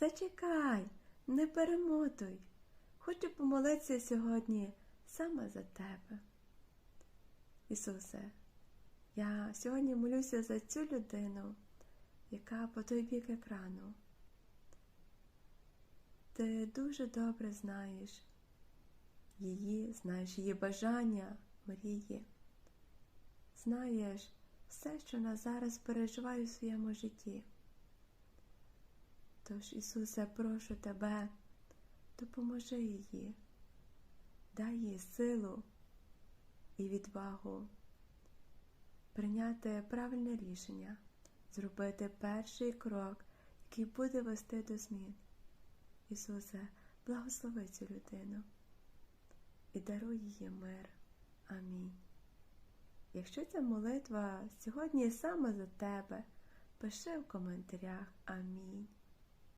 Зачекай, не перемотуй. Хочу помолитися сьогодні саме за тебе. Ісусе, я сьогодні молюся за цю людину, яка по той бік екрану. Ти дуже добре знаєш її, знаєш її бажання, мрії. Знаєш все, що вона зараз переживає у своєму житті. Тож, Ісусе, прошу тебе, допоможи їй, дай їй силу і відвагу прийняти правильне рішення, зробити перший крок, який буде вести до змін. Ісусе, благослови цю людину і даруй їй мир. Амінь. Якщо ця молитва сьогодні саме за тебе, пиши в коментарях Амінь.